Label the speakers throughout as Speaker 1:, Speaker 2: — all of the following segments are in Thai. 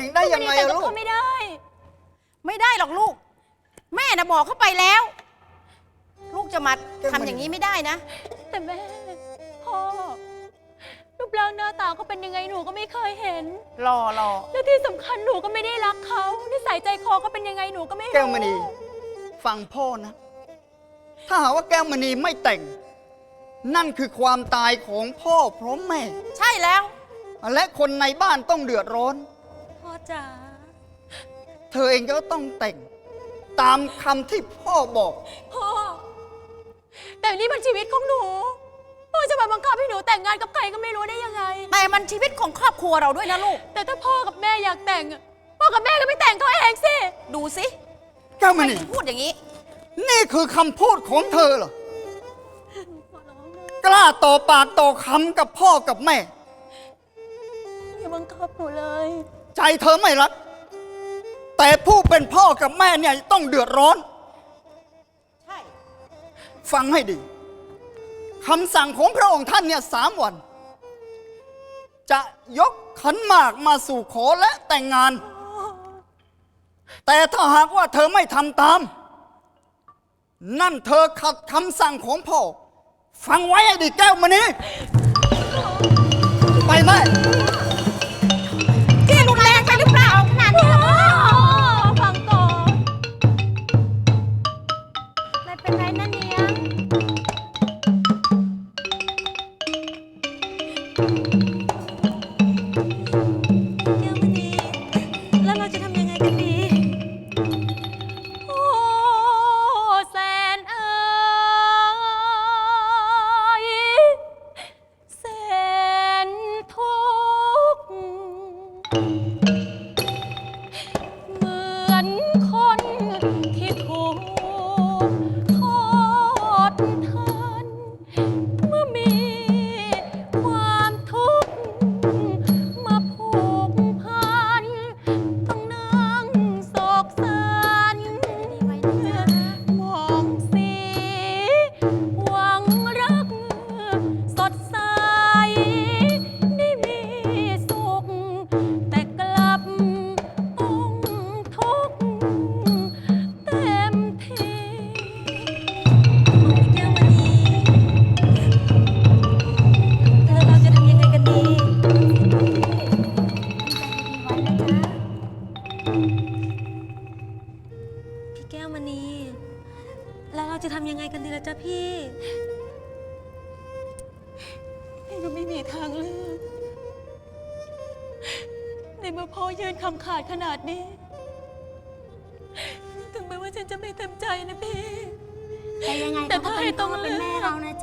Speaker 1: แต่งได้ยังไง
Speaker 2: แต่
Speaker 1: อะ
Speaker 2: กับ
Speaker 1: ลูก
Speaker 2: เขาไม่ได้
Speaker 3: ไม่ได้หรอกลูก แม่น่ะบอกเขาไปแล้ว ลูกจะมาทำอย่างนี้ไม่ได้นะ
Speaker 2: แต่แม่ พ่อ รูปร่างหน้าตาเขาเป็นยังไงหนูก็ไม่เคยเห็น
Speaker 3: รอรอ
Speaker 2: และที่สำคัญหนูก็ไม่ได้รักเขานิสัยใจคอเขาเป็นยังไงหนูก็ไม่รู้
Speaker 1: แก้วมณีฟังพ่อนะ ถ้าหากว่าแก้วมณีไม่แต่ง นั่นคือความตายของพ่อพร้อมแม่
Speaker 3: ใช่แล้ว
Speaker 1: และคนในบ้านต้องเดือดร้อน
Speaker 2: พ่อ จ๋า
Speaker 1: เธอเองก็ต้องแต่ง ตามคำที่พ่อบอก
Speaker 2: พ่อ แต่นี่มันชีวิตของหนูพ่อจะมาบังคับให้หนูแต่งงานกับใครก็ไม่รู้ได้ยังไง
Speaker 3: แต่มันชีวิตของครอบครัวเราด้วยนะลูก
Speaker 2: แต่ถ้าพ่อกับแม่อยากแต่งอะพ่อกับแม่ก็ไม่แต่งเขาเองสิ
Speaker 3: ดูสิ
Speaker 1: แก้วม
Speaker 3: ไม่
Speaker 1: ณี
Speaker 3: ถึงพูดอย่างนี้
Speaker 1: นี่คือคำพูดของเธอเหรอกล้าต่อปากต่อคำกับพ่อกับแม่
Speaker 2: อย่าบังคับหนูเลย
Speaker 1: ใจเธอไม่รัก แต่ผู้เป็นพ่อกับแม่เนี่ยต้องเดือดร้อน
Speaker 3: ใช่
Speaker 1: ฟังให้ดีคำสั่งของพระองค์ท่านเนี่ยสามวัน จะยกขันหมากมาสู่ขอและแต่งงาน แต่ถ้าหากว่าเธอไม่ทำตาม นั่นเธอขัดคำสั่งของพ่อ ฟังไว้ให้ดีแก้วมานี้ ไปแม่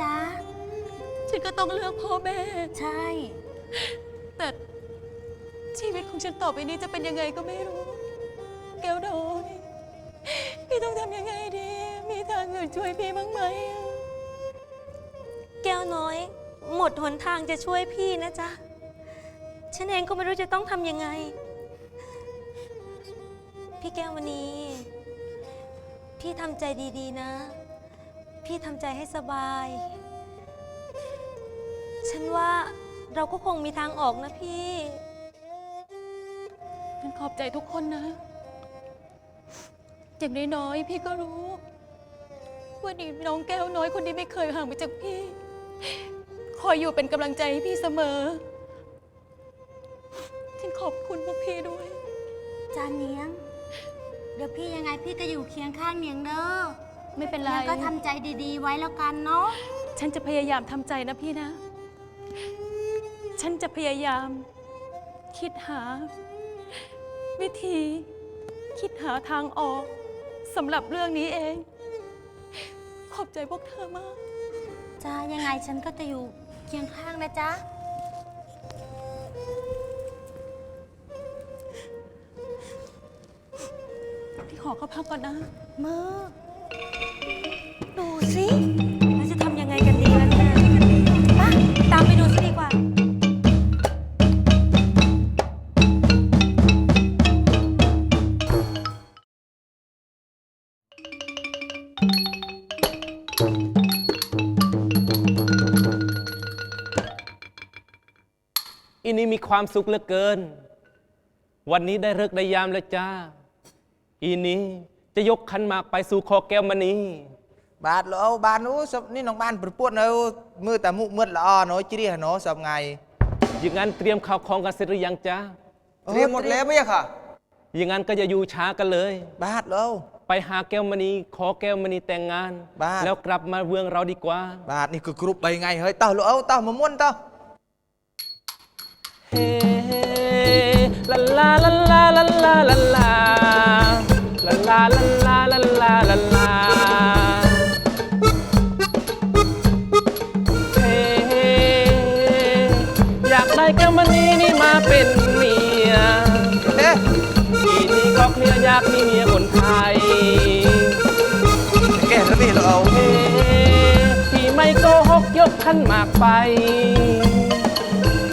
Speaker 2: จ๊ะ ฉัน
Speaker 4: ก็
Speaker 2: ต้อ
Speaker 4: งเลื
Speaker 2: อกพ่อแม่
Speaker 4: ใช่
Speaker 2: แต่ชีวิตของฉันต่อไปนี้จะเป็นยังไงก็ไม่รู้ แก้วน้อยพี่ต้องทำยังไงดี มีทางอื่นช่วยพี่บ้างไหมอะ
Speaker 5: แก้วน้อย หมดหนทางจะช่วยพี่นะจ๊ะ ฉันเองก็ไม่รู้จะต้องทำยังไง พี่แก้วมณีพี่ทำใจดีๆนะ พี่ทำใจให้สบาย ฉันว่าเราก็คงมีทางออกนะพี่
Speaker 2: ฉันขอบใจทุกคนนะ อย่างน้อยๆพี่ก็รู้ ว่านี่น้องแก้วน้อยคนนี้ไม่เคยห่างไปจากพี่ คอยอยู่เป็นกำลังใจให้พี่เสมอ ฉันขอบคุณพวกพี่ด้วย
Speaker 4: จานเนียง เดี๋ยวพี่ยังไงพี่ก็อยู่เคียงข้างเนียงเด้อ
Speaker 2: ไม่เป็นไร
Speaker 4: เนียงก็ทำใจดีๆ ไว้แล้วกันเนาะ
Speaker 2: ฉันจะพยายามทำใจนะพี่นะ ฉันจะพยายาม คิดหา วิธี คิดหาทางออกสำหรับเรื่องนี้เอง ขอบใจพวกเธอมาก
Speaker 4: จ้ายังไงฉันก็จะอยู่เคียงข้างนะจ๊ะ
Speaker 2: พี่ขอเข้าพักก่อนนะ
Speaker 4: มือ
Speaker 5: ดู สิเราจะทำยังไงกันดีล่ะเนี่ยไปตามไปดูสิดีกว่า
Speaker 6: อินี่มีความสุขเหลือเกิน วันนี้ได้เลิกษ์ได้ยามแล้วจ้า อีนี้จะยกขันหมากไปสู่คอแก้วมณี
Speaker 7: បាទលោកបាននោះសពនេះនឹងបានប្រពន្ធនៅមើលតែមុខមើលល្អណូជ្រះណូសពថ្ងៃ
Speaker 6: อย่างนั้นเตรียมข้าวของกันเสร็จหรือยังจ้า
Speaker 7: ត្រៀមหมดแล้วมั้ยค่ะ
Speaker 6: อย่างนั้นก็จะอยู่ช้ากันเลย
Speaker 7: បាទលោក
Speaker 6: ไปหาแก้วมณี ขอแก้วมณีแต่งงาน
Speaker 7: บ้า
Speaker 6: แล้วกลับมาเมืองเราดีกว่า
Speaker 7: បាទនេះគឺគ្រប់3ថ្ងៃហើយតោះលោកអូតោះមកមុនតោះ
Speaker 6: เฮ้ลาลาลาลาลาลาลาลาลาลาลาลาลาลา าายแก้วมณีนี่มาเป็นเมีย
Speaker 7: เอ๊ะ
Speaker 6: ทีนี้ก็เคลียร์ยากมีเมียคนไทย
Speaker 7: แก่แล้วนี่
Speaker 6: เราเอที่ไม่โกหกยกขันมากไป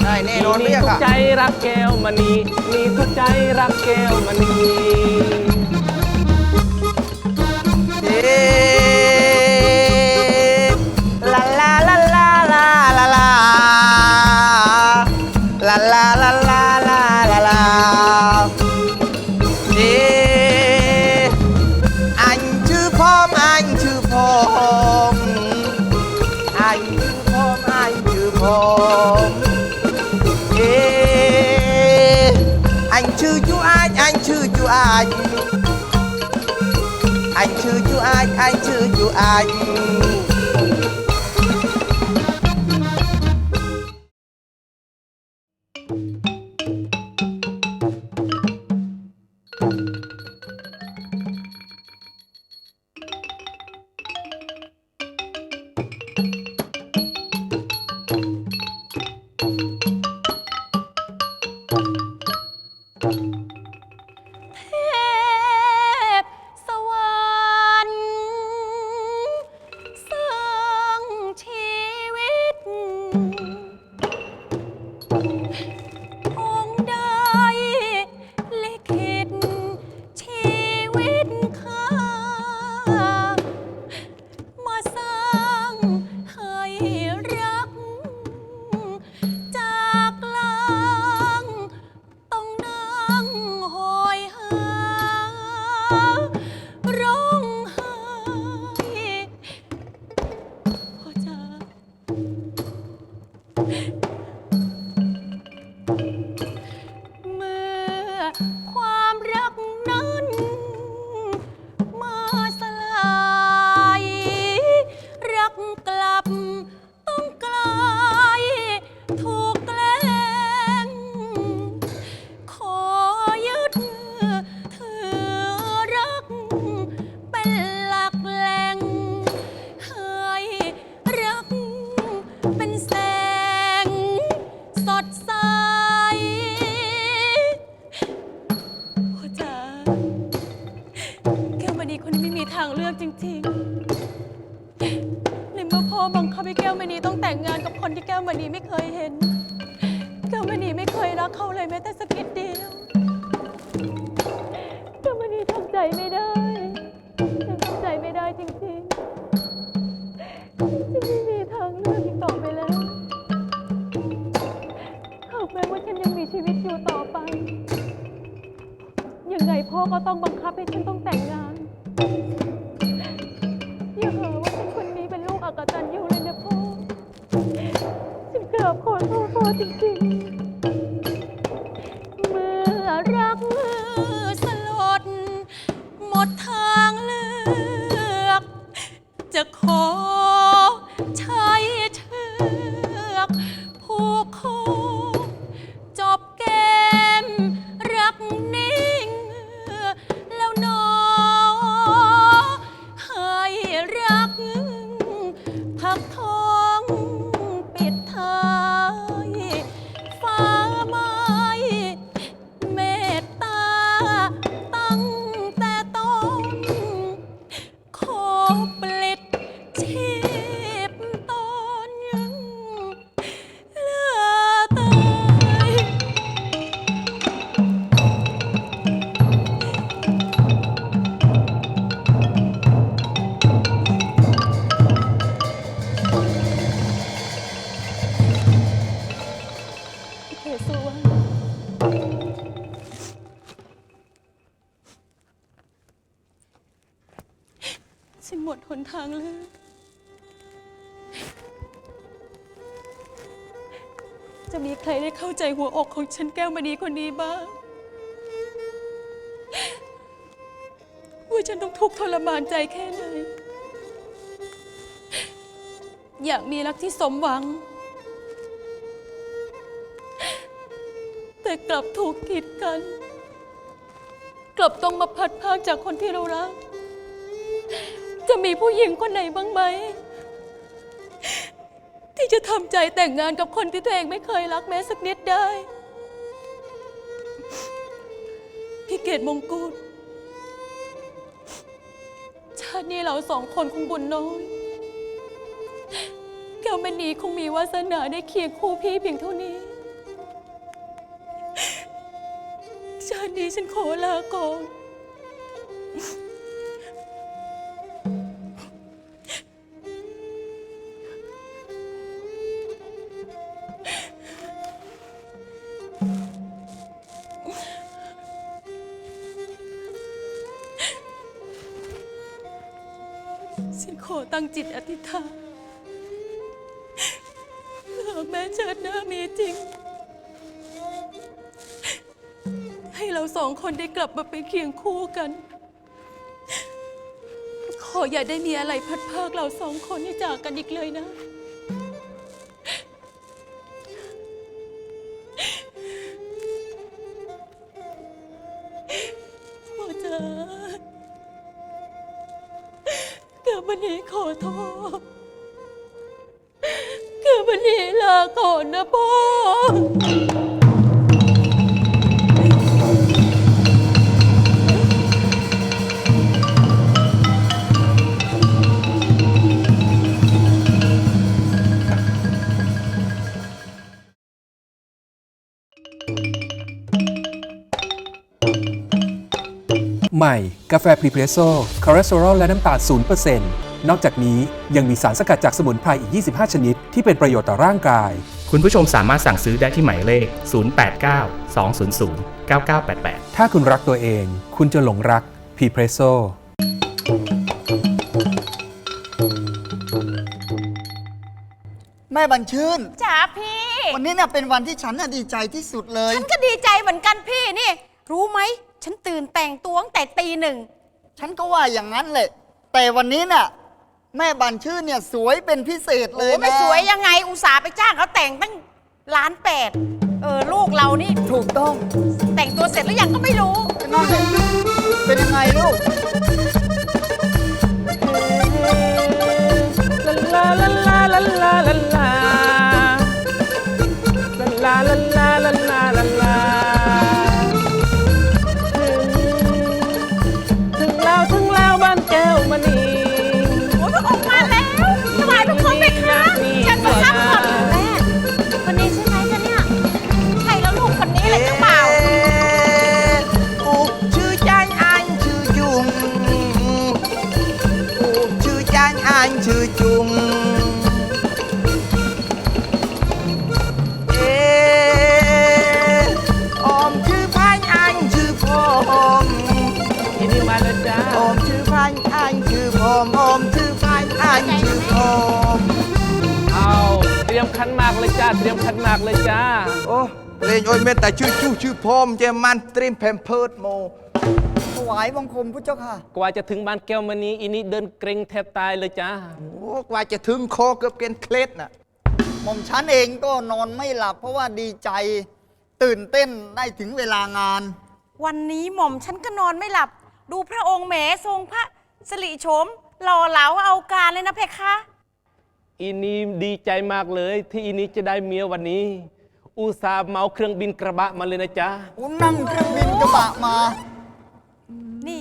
Speaker 7: ได้แน่นอน
Speaker 6: มีเรียกทุ
Speaker 7: อะ
Speaker 2: ใจรักแก้วมณีมีทุกใจรักแก้วมณี เอะ anh. Anh chưa chú anh anh chưa chú anh. ก็ต้องบังคับให้ฉันต้องแต่งงาน ใครได้เข้าใจหัวอกของฉันแก้วมณีคนนี้บ้าง ว่าฉันต้องทุกข์ทรมานใจแค่ไหน อยากมีรักที่สมหวัง แต่กลับถูกกีดกัน กลับต้องมาพัดพากจากคนที่เรารัก จะมีผู้หญิงคนไหนบ้างไหม ที่จะทำใจแต่งงานกับคนที่ตัวเองไม่เคยรักแม้สักนิดได้ พี่เกดมงกุฎชาตินี้เราสองคนคงบุญน้อยแก้วมณีคงมีวาสนาได้เคียงคู่พี่เพียงเท่านี้ ชาตินี้ฉันขอลาก่อน จิตอธิษฐานหากแม้ชาติหน้ามีจริง ให้เราสองคนได้กลับมาเป็นเคียงคู่กัน ขออย่าได้มีอะไรพัดพรากเราสองคนให้จากกันอีกเลยนะ พ่อจ๋า วันนี้ขอโทษเกือบวันนี้ลาก่อนนะพ่อ
Speaker 8: ใหม่ กาแฟพรีเพรสโซ่คอเลสเตอรอลและน้ำตาล0%นนอกจากนี้ยังมีสารสกัดจากสมุนไพรอีก 25 ชนิด ที่เป็นประโยชน์ต่อร่างกาย
Speaker 9: คุณผู้ชมสามารถสั่งซื้อได้ที่หมายเลข 089 200 9988
Speaker 8: ถ้าคุณรักตัวเอง คุณจะหลงรักพรีเพรสโซ่
Speaker 1: แม่บัญชื่น
Speaker 3: จ๋าพี่
Speaker 1: วันนี้เนี่ยเป็นวันที่ฉันน่ะดีใจที่สุดเลย
Speaker 3: ฉันก็ดีใจเหมือนกันพี่นี่ รู้ไหม ฉันตื่นแต่งตัวตั้งแต่ตีหนึ่ง
Speaker 1: ฉันก็ว่าอย่างนั้นแหละ แต่วันนี้น่ะ แม่บัญชื่นเนี่ยสวยเป็นพิเศษเลย
Speaker 3: โอ้
Speaker 1: นะ
Speaker 3: ไม่สวยยังไงอุตส่าห์ไปจ้างเขาแต่งตั้งล้านแปดเออลูกเรานี่
Speaker 1: ถูกต้อง
Speaker 3: แต่งตัวเสร็จหรือยังก็ไม่รู้
Speaker 1: นั่นแหละเป็นยังไงลูก
Speaker 6: ลาลาลาลาลาลาลาลาลาลา
Speaker 4: จ้า
Speaker 7: เต
Speaker 6: รียมขันหมากเลยจ้า
Speaker 7: โอ้เลงโอ้ยเม็ดแต่ชื่อจู้ชื่อพอมเจมันเตรียมแพมเพิร์ดโม
Speaker 1: ถวายบังคมพระเจ้าค่ะ
Speaker 6: กว่าจะถึงบ้านแก้วมณีอินี่เดินเกรงแทบตายเลยจ้า
Speaker 7: โอ้กว่าจะถึงคอเกือบเกินเคล็ดน่ะ
Speaker 1: หม่อมฉันเองก็นอนไม่หลับ เพราะว่าดีใจตื่นเต้นได้ถึงเวลางาน
Speaker 3: วันนี้หม่อมฉันก็นอนไม่หลับ ดูพระองค์แหมทรงพระสิริโฉมหล่อเหลาเอาการเลยนะเพคะ
Speaker 6: อินี่ดีใจมากเลย ที่อินี่จะได้เมียวันนี้ อุตส่าห์เหมาเครื่องบินกระบะมาเลยนะจ๊ะ
Speaker 1: อุนั่งเครื่องบินกระบะมา
Speaker 3: นี่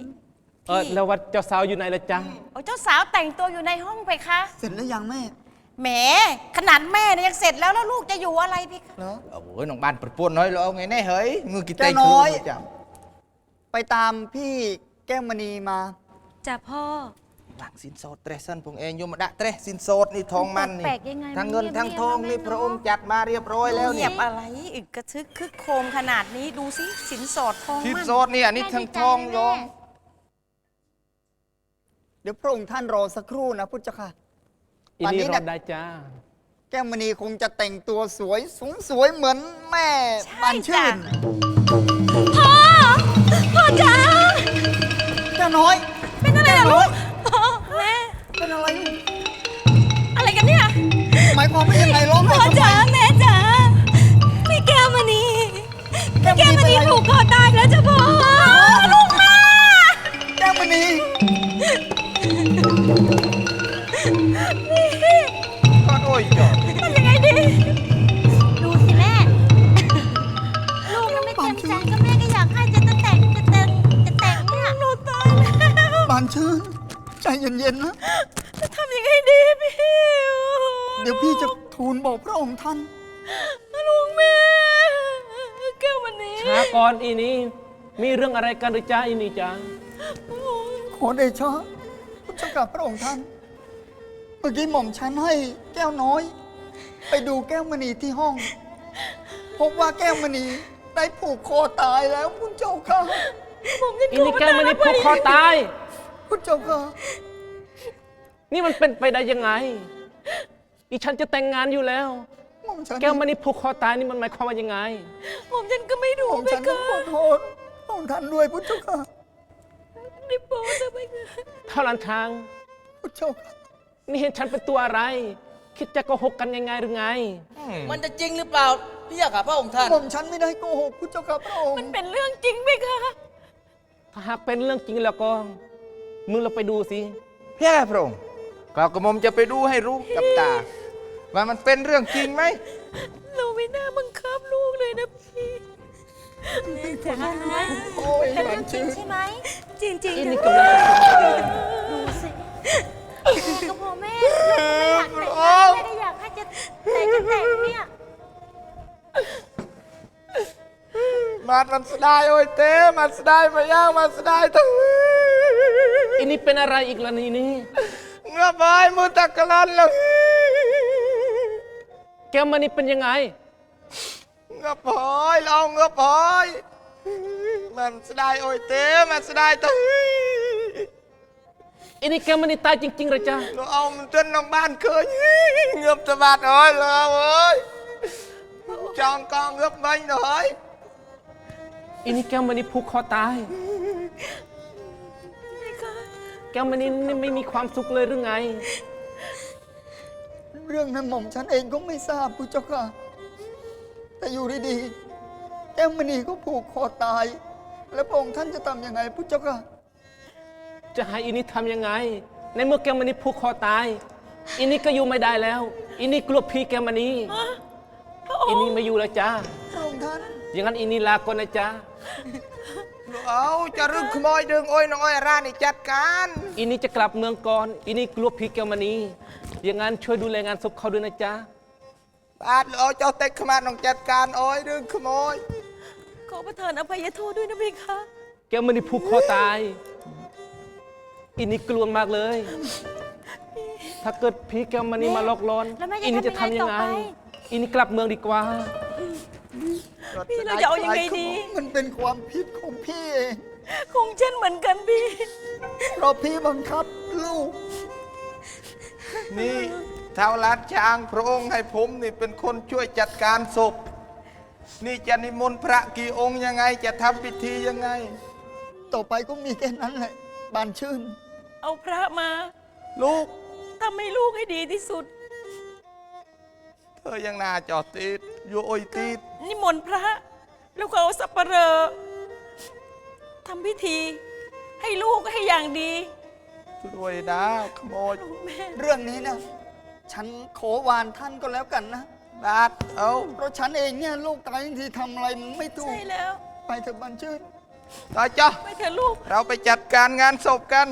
Speaker 6: เออ
Speaker 3: พี่
Speaker 6: แล้ววัดเจ้าสาวอยู่ไหนละจ๊ะ
Speaker 3: โอ้เจ้าสาวแต่งตัวอยู่ในห้องเพคะ
Speaker 1: เสร็จแล้วยังแม่
Speaker 3: แหมขนาดแม่เนี่ยยังเสร็จแล้วแล้วลูกจะอยู่อะไรเพคะ
Speaker 1: เหรอ
Speaker 7: โอ้ยน้องบ้านประปวนน้อยแล้วเอาไงแน่เฮ้ยงือกี่เตย
Speaker 1: เจ้าน้อย
Speaker 7: จัง
Speaker 1: ไปตามพี่แก้วมณีมา
Speaker 5: จ้ะพ่อ
Speaker 7: หลังสินสอดเตรสันพงเองโยมดะเตรสินสอดนี่ทองมันนี่
Speaker 4: แปลกๆยังไง
Speaker 7: ทั้งเงิน
Speaker 4: มันเงียบๆ
Speaker 7: ทั้งทอง
Speaker 4: นะแม่
Speaker 7: นี่
Speaker 4: เนอะ
Speaker 7: พระองค์จัดมาเรียบร้อยแล้ว
Speaker 3: เงี
Speaker 7: นี่
Speaker 3: ยบอะไรอึกกระทึกคึกโครมขนาดนี้ดูสิสินสอดทอง
Speaker 7: สิน
Speaker 3: มั่น
Speaker 7: สอดนี่อันนี้ทั้งทองโยม
Speaker 1: เดี๋ยวพระองค์ท่านรอสักครู่นะพุทธเจ้าค่ะ
Speaker 6: อิ
Speaker 1: อันนี้
Speaker 6: นี่ร
Speaker 1: เนี่
Speaker 6: อยได้จ้า
Speaker 1: แก้วมณีคงจะแต่งตัวสวยสูงสวยเหมือนแม่บานชื่น
Speaker 5: พ่อพ่อจ๋า
Speaker 1: แก้วน้อย
Speaker 3: เป็นอะไรล่ะลูก
Speaker 1: หมายความว่ายังไงร้องไห้
Speaker 5: พ่อ
Speaker 1: ทำไม
Speaker 5: จ๋าแม่จ๋าพี่แก้วมณีพี่แก้วมณีถูกคอตายแล้วจ้ะพ่อลูกแม่
Speaker 1: แก้วมณี
Speaker 7: ก็โอ้ยจอด
Speaker 3: มันยังไงดี
Speaker 4: ดูสิแม่ ลูกยังไม่เต็มใจก็แม่ก็อยากให้จะจะแต่งจะแต่งจะแต่งเนี่ย
Speaker 3: หนูตายแล้ว
Speaker 1: บานชื่นใจเย็นๆนะ
Speaker 3: จะทำยังไงดีพี่
Speaker 1: เดี๋ยวพี่จะทูลบอกพระองค์ท่าน
Speaker 3: ลูกแม่แก้วมันนี้
Speaker 6: ช้าก่อนอีนี่มีเรื่องอะไรกันหรือจ้าอีนี่จ้า
Speaker 1: ขอเดชะพระเจ้ากับพระองค์ท่าน เมื่อกี้หม่อมฉันให้แก้วน้อย ไปดูแก้วมณีที่ห้อง พบว่าแก้วมณีได้ผูกคอตายแล้วคุณเจ้าค่ะ
Speaker 3: ผมจะ
Speaker 6: อีนี่แกมันนี่ผูกคอตาย
Speaker 1: คุณเจ้าค่ะ
Speaker 6: นี่มันเป็นไปได้ยังไง อีฉันจะแต่งงานอยู่แล้ว
Speaker 1: หม่อมฉัน
Speaker 6: แก้วมันนี่ผูกคอตายนี่มันหมายความว่ายังไง
Speaker 3: ผมฉันก็ไม่
Speaker 1: ห
Speaker 3: รู้
Speaker 1: ม่อม
Speaker 3: ไป
Speaker 1: ฉันต้อ
Speaker 3: ค่ะ
Speaker 1: งขอโทษพระองค์ท่านด้วยพุทธเจ้าค่ะ
Speaker 3: ได้โปรดเถอะไปค่ะ
Speaker 6: เท่าลันทาง
Speaker 1: พุทธเจ้าค่ะ
Speaker 6: นี่เห็นฉันเป็นตัวอะไร คิดจะโกหกกันยังไงหรือไง
Speaker 10: มันจะจริงหรือเปล่าพี่อยากกับพระองค์ท่าน
Speaker 1: หม่อมฉันไม่ได้โกหกพุทธเจ้าค่ะพระองค์
Speaker 3: มันเป็นเรื่องจริงไหมคะ
Speaker 6: ถ้าหากเป็นเรื่องจริงแล้วก็ มึงเราไปดูสิ
Speaker 7: เพี่พระองค์ ก็กระหมอมจะไปดูให้รู้กับตา ว่ามันเป็นเรื่องจริงไหม
Speaker 3: เราไม่น่าบังคับลูกเลยนะพี่
Speaker 1: โอ้ย
Speaker 4: เป็น
Speaker 1: บา
Speaker 4: เรื่อนงจริ
Speaker 1: ชื่
Speaker 4: ง
Speaker 1: น
Speaker 4: ใช่ไหม
Speaker 5: จริงจริง
Speaker 6: อีนี่กำลังจะ
Speaker 4: ดูสิแม่ก็พอแม่ลูกก็ไม่อยากแต่งงานแม่ก็อยากให้จะแต่งจะแต่งเนี่ย
Speaker 7: มาดมันสดายโอ้ยเต้มันสดายมาย่างมันสดายทั้ง
Speaker 6: อีนี่เป็นอะไรอีกล่ะนี่นี่
Speaker 7: เงือบไปมือตะกะลันแล้ว
Speaker 6: แก้วมันนี่เป็นยังไง
Speaker 7: เงือบพอยลองเงือบพอย มันสดายโอ้ยเต้มันสดายทั้ง
Speaker 6: อีนี่แก้วมันนี่ตายจริงๆเหรอจ๊ะ
Speaker 7: เราเอามันจนน้องบ้านเคยเงือบสะบัดโอ้ยเลยเว้ยจองกองเงือบมันหน่อย
Speaker 6: อีนี่แก้วมันนี่ผูกคอตาย แก้วมันนี่นี่ไม่มีความสุขเลยหรือไง
Speaker 1: เรื่องนั้นหม่อมฉันเองก็ไม่ทราบพุทธเจ้าค่ะ แต่อยู่ดีๆแก้วมณีก็ผูกคอตาย แล้วพระองค์ท่านจะทำยังไงพุทธเจ้าค่ะ
Speaker 6: จะให้อีนี่ทำยังไง ในเมื่อแก้วมันนี่ผูกคอตายอีนี่ก็อยู่ไม่ได้แล้วอีนี่กลัวพี่แก้วมันนี่อีนี่ไม่อยู่แล้วจ้า
Speaker 1: พระองค์ท่าน
Speaker 6: อย่างนั้นอีนี่ลาก่อนนะจ๊ะ
Speaker 7: เอาจะรึงขโมยดึงโอ้ยน้องโอ้ยร้านนี่จัดการ
Speaker 6: อีนี่จะกลับเมืองก่อนอีนี่กลัวพี่แก้วมันนี่อย่างนั้นช่วยดูแลงานศพเขาด้วยนะจ๊ะ
Speaker 7: บาดเอาเจ้าเต็กขมาน้องจัดการโอ้ยดึงขโมย
Speaker 3: ขอประทานอภัยโทษด้วยนะพี่คะ
Speaker 6: แก้วมันนี่ผูกคอตายอีนี่กลัวมากเลย ถ้าเกิดพี่แก้วมันนี่มาลอกล้อน
Speaker 4: แล้วแม่จะ
Speaker 6: อีนี่จะทำยังไง
Speaker 4: ทำยังไงต่อไป
Speaker 6: อีนี่กลับเมืองดีกว่า
Speaker 3: พี่เราจะเอายังไงดี
Speaker 1: มันเป็นความผิดของพี่เอง
Speaker 3: คงเช่นเหมือนกันพี่
Speaker 1: เพราะพี่บังคับลูก
Speaker 7: นี่เท้าลัดช้างพระองค์ให้ผมนี่เป็นคนช่วยจัดการศพ นี่จะนิมนต์พระกี่องค์ยังไง จะทำพิธียังไง
Speaker 1: ต่อไปก็มีแค่นั้นแหละ บานชื่น
Speaker 3: เอาพระมา
Speaker 7: ลูก
Speaker 3: ทำให้ลูกให้ดีที่สุด
Speaker 7: เธอยังนาจอดติดอยู่โอยติด
Speaker 3: นิมนต์พระ แล้วก็เอาสับปะเหรอทำพิธี ให้ลูกให้อย่างดี
Speaker 7: ช่วยนะขโมย
Speaker 1: เรื่องนี้นะฉันขอวานท่านก็แล้วกันนะ
Speaker 7: บาดเอา
Speaker 1: เพราะฉันเองเนี่ยลูกตายทันทีทำอะไรมันไม่ถูก
Speaker 3: ใช่แล้ว
Speaker 1: ไปเถอะบานชื่น
Speaker 7: ต่อจ้ะ
Speaker 3: ไปเถอะลูก
Speaker 7: เราไปจัดการงานศพกัน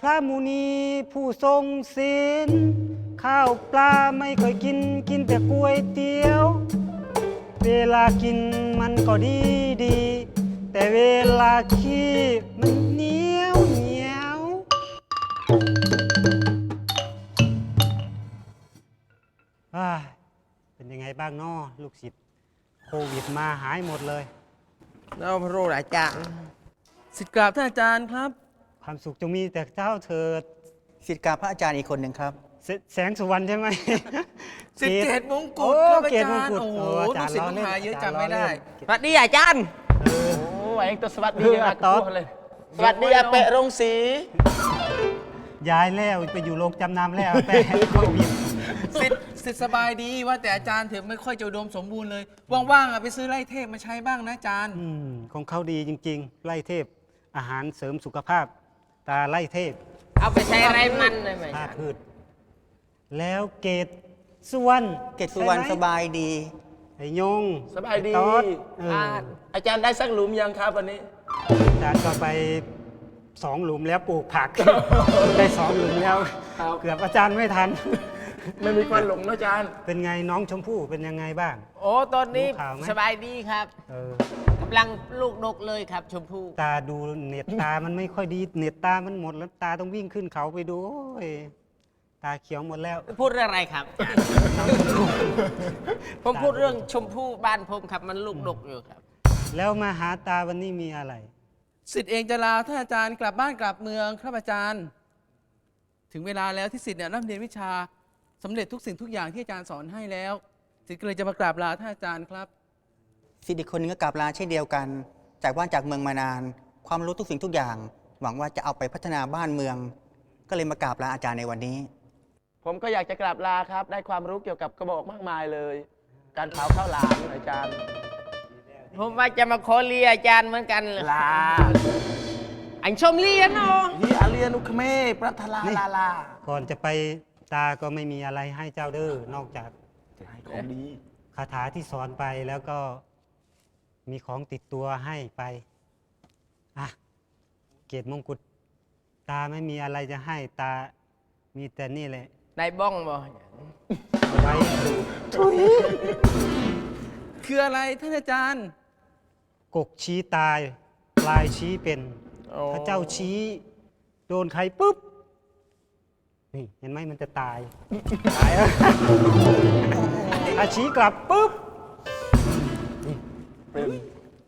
Speaker 11: พระมุนีผู้ทรงศีล ข้าวปลาไม่เคยกินกินแต่ก๋วยเตี๋ยว เวลากินมันก็ดีดี แต่แต่เวลาขี้มันเหนียวเหนียวอ้ายเป็นยังไงบ้างน้อลูกศิษย์โควิดมาหายหมดเลย
Speaker 12: เราพระโรอาจารย์
Speaker 10: สิทธิ์กราบท่านอาจารย์ครับ
Speaker 11: ความสุขจงมีแต่เจ้าเถิด
Speaker 12: สิทธิ์กราบพระอาจารย์อีกคนหนึ่งครับ
Speaker 11: แสแสงสุวรรณใช่ไหม
Speaker 10: สิทธิ์เกตมงกุฎ
Speaker 11: โอ้
Speaker 10: ครับอา
Speaker 11: เกตม
Speaker 10: จางรย์
Speaker 11: กุฎ
Speaker 10: โอ้โห
Speaker 11: อาจารย์
Speaker 10: ลูกศิษย์
Speaker 11: ล้
Speaker 10: ลูก
Speaker 11: ล่น
Speaker 10: หาเยอะ
Speaker 11: จร
Speaker 10: จำไม่ได้
Speaker 11: ล้อเล่น
Speaker 12: สวัสดีอาจารย์
Speaker 13: โอ้เองตัวสวัสดียังไง
Speaker 11: ตอด
Speaker 13: กูเลย
Speaker 12: สวัสดีอาเปะรงศรี
Speaker 11: ย้ายแล้วไปอยู่โรงจำนำแล้วแต่โควิด
Speaker 10: สิทธิ์สิทธิ์สบายดีว่าแต่อาจารย์ถึงไม่ค่อยจะอุดมสมบูรณ์เลย ว่างๆอะไปซื้อไล่เทพมาใช้บ้างนะอาจารย์
Speaker 11: อืมของเขาดีจริง ๆ ไล่เทพอาหารเสริมสุขภาพ ตาไล่เทพ
Speaker 10: เอาไปใช้อะไรมันเลยไหม
Speaker 11: ภาคพืช แล้วเกตสุวรรณ
Speaker 12: เกตสุวรรณ
Speaker 11: ใช่ไหม
Speaker 12: สบายดี
Speaker 11: ไอ้ยง
Speaker 13: สบายดี
Speaker 11: ไอ้ตอดเออ
Speaker 13: อ่าอาจารย์ได้สักหลุมยังครับวันนี้
Speaker 11: อาจารย์ก็ไปสองหลุมแล้วปลูกผัก ได้สองหลุมแล้ว
Speaker 13: ครับ
Speaker 11: เกือบอาจารย์ไม่ทัน
Speaker 13: ไม่มีควันหลงนะอาจารย์
Speaker 11: เป็นไงน้องชมพู่เป็นยังไงบ้าง
Speaker 10: โอ้ตอนนี้
Speaker 11: รู้ข่าวไหม
Speaker 10: สบายดีครับ
Speaker 11: เออ
Speaker 10: กำลังลูกนกเลยครับ ชมพู่
Speaker 11: ตาดูเน็ตตามันไม่ค่อยดีเน็ตตามันหมดแล้วตาต้องวิ่งขึ้นเขาไปดูโอ้ยตาเขียวหมดแล้ว
Speaker 10: พูดเรื่องอะไรครับ ผมพูดเรื่องชมพู่บ้านผมครับ มันลูกนกอยู่ครับ
Speaker 11: แล้วมาหาตาวันนี้มีอะไร
Speaker 10: สิทธิ์เองจะลาท่านอาจารย์กลับบ้านกลับเมืองครับอาจารย์ ถึงเวลาแล้วที่สิทธิ์เนี่ยร่ำเรียนวิชาสำเร็จทุกสิ่งทุกอย่างที่อาจารย์สอนให้แล้ว สิทธิ์ก็เลยจะมากราบลาท่านอาจารย์ครับ
Speaker 12: สิทธิ์อีกคนหนึงก็กลับลาเช่นเดียวกัน จากบ้านจากเมืองมานาน ความรู้ทุกสิ่งทุกอย่าง หวังว่าจะเอาไปพัฒนาบ้านเมือง ก็เลยมากราบลาอาจารย์ในวันนี้
Speaker 13: ผมก็อยากจะกราบลาครับ ได้ความรู้เกี่ยวกับกระบอกมากมายเลย การเผาข้าวหลามอาจารย์
Speaker 10: ผมว่าจะมาขอเรียนอาจารย์เหมือนกันเลย
Speaker 13: ลา
Speaker 10: อันชมเรียนเนาะ
Speaker 13: ฮีอาเลียนุคเมปรัทลา
Speaker 11: นี่
Speaker 13: ลาลา
Speaker 11: ก่อนจะไปตาก็ไม่มีอะไรให้เจ้าเด้อนอกจาก
Speaker 13: ของดี
Speaker 11: คาถาที่สอนไปแล้วก็ มีของติดตัวให้ไป อะ เกตมงกุฎตาไม่มีอะไรจะให้ตา มีแต่นี่แหละ
Speaker 10: นายบ้องบ่
Speaker 11: เอาไว้
Speaker 10: คืออะไรท่านอาจารย์
Speaker 11: กกชี้ตาย ปลายชี้เป็นถ้าเจ้าชี้ โดนใครปุ๊บ นี่เห็นไหมมันจะตาย ตายแล้วถ้าชี้กลับปุ๊บ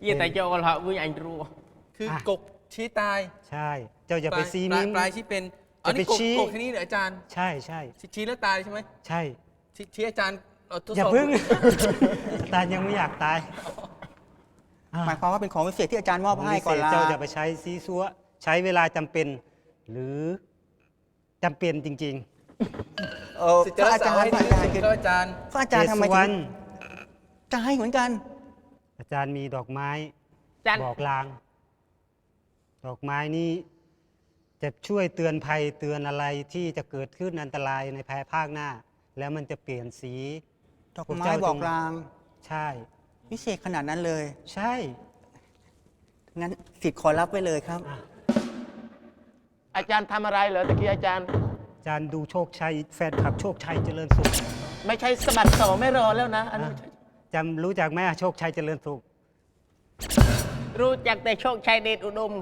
Speaker 10: ยี่แต่เจ้าก็ละวิ่งอันรู้คือ
Speaker 11: อะ
Speaker 10: กกชี้ตาย
Speaker 11: ใช่ เจ้าอย่าไปซี
Speaker 10: ปลาย
Speaker 11: นิ้ม
Speaker 10: ปลายชี้เป็นอัน
Speaker 11: จะไป
Speaker 10: นี้กก
Speaker 11: ชี้
Speaker 10: กกแค่นี้เหรออาจารย์
Speaker 11: ใช่ใช่
Speaker 10: ชี้ชี้แล้วตายใช่ไหม
Speaker 11: ใช่
Speaker 10: ชี้ชี้อาจารย์เทด
Speaker 11: อย่า
Speaker 10: สบ
Speaker 11: พึ่ง ตายังไม่อยากตายอะ
Speaker 12: หมายความว่าเป็นของวิเศษที่อาจารย์มอบให้
Speaker 11: วิเศ
Speaker 12: ก่อน
Speaker 11: ษ
Speaker 12: ลา
Speaker 11: เจ้าอย่าไปใช้ซีซัวใช้เวลาจำเป็น หรือจำเป็นจริง
Speaker 12: เออ
Speaker 10: สิทธิ์
Speaker 12: พ
Speaker 10: จะ
Speaker 12: ระ
Speaker 10: รั
Speaker 12: อาก
Speaker 10: ษา
Speaker 12: จารย์
Speaker 10: ให้
Speaker 12: พ
Speaker 10: ดี
Speaker 12: ระอา
Speaker 10: ที่
Speaker 12: จารย์
Speaker 10: สุดครับอาจารย์
Speaker 12: พระอา
Speaker 11: ๆ
Speaker 12: จารย์
Speaker 11: เจ
Speaker 12: ทำ
Speaker 11: ด
Speaker 12: ไม
Speaker 11: สุว
Speaker 12: ถึ
Speaker 11: รงรณ
Speaker 12: จะให้เหมือนกัน
Speaker 11: อาจารย์มีดอกไม้
Speaker 10: อาจารย์
Speaker 11: บอกลาง ดอกไม้นี้จะช่วยเตือนภัยเตือนอะไรที่จะเกิดขึ้นอันตรายในภายภาคหน้า แล้วมันจะเปลี่ยนสี
Speaker 12: ดอก
Speaker 11: พว
Speaker 12: ไม้
Speaker 11: เจ้า
Speaker 12: บอก
Speaker 11: จง
Speaker 12: ลาง
Speaker 11: ใช่
Speaker 12: วิเศษขนาดนั้นเลย
Speaker 11: ใช่
Speaker 12: งั้นสิทธิ์ขอรับไว้เลยครับ
Speaker 13: อาจารย์ทำอะไรเหรอตะกี้อาจารย์
Speaker 11: อาจารย์ดูโชคชัยแฟนคลับโชคชัยเจริญสุข
Speaker 13: ไม่ใช่สะบัดต่อไม่รอแล้วนะอันนี้
Speaker 11: จำรู้จักไหมโชคชัยเจริญสุข
Speaker 10: รู้จักแต่โชคชัยเดชอุดม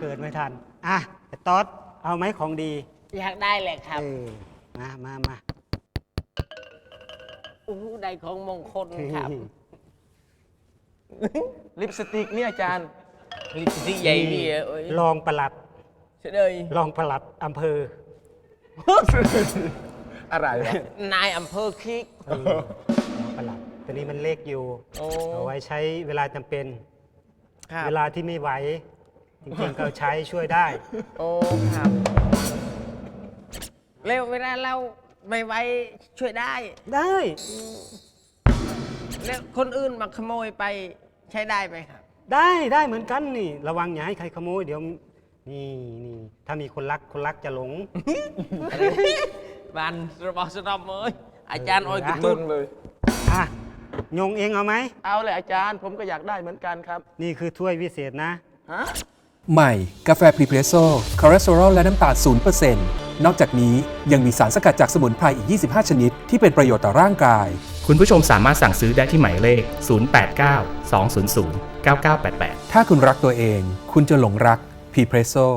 Speaker 11: เกิดไม่ทัน อะไอ้ต๊อดเอาไหมของดี
Speaker 10: อยากได้แหละครับ
Speaker 11: เออมามามา
Speaker 10: อู้ได้ของมงคลครับ
Speaker 13: ลิปสติกเนี่ยอาจารย์
Speaker 10: ลิปสติกใหญ่นี่เอ้ย
Speaker 11: รองประหลัด
Speaker 10: เฉยเลย
Speaker 11: รองประหลัดอำเภอ
Speaker 13: อะไรวะ
Speaker 10: นายอำเภอคิก
Speaker 11: เออ ตัวนี้มันเล็กอยู่
Speaker 10: โอ้
Speaker 11: เอาไว้ใช้เวลาจำเป็น
Speaker 10: ครับ
Speaker 11: เวลาที่ไม่ไหว จริงๆ ก็ใช้ช่วยได้
Speaker 10: โอ้ ครับแล้วเวลาเราไม่ไว้ช่วยได้
Speaker 11: ได้
Speaker 10: แล้วคนอื่นมาขโมยไปใช้ได้ไหมครับ
Speaker 11: ได้ได้เหมือนกันนี่ ระวังอย่าให้ใครขโมยเดี๋ยว นี่นี่ถ้ามีคนรักคนรักจะหลง
Speaker 10: บันระบอสตอมเอ้ยอาจารย์อ้อยกระ
Speaker 13: มึ
Speaker 10: ตุ้น
Speaker 13: นเลย
Speaker 11: อะ ยงเองเอาไหม
Speaker 13: เอาเลยอาจารย์ ผมก็อยากได้เหมือนกันครับ
Speaker 11: นี่คือถ้วยวิเศษนะ
Speaker 13: ฮะ
Speaker 8: ใหม่ กาแฟพรีเพรสโซ่คอเลสเตอรอลและน้ำตาล0%นอกจากนี้ยังมีสารสกัดจากสมุนไพรอีก 25 ชนิด ที่เป็นประโยชน์ต่อร่างกายคุ
Speaker 9: คุณผู้ชมสามารถสั่งซื้อได้ที่หมายเลข 089 200 9988
Speaker 8: ถ้าคุณรักตัวเอง คุณจะหลงรักพรีเพรสโซ่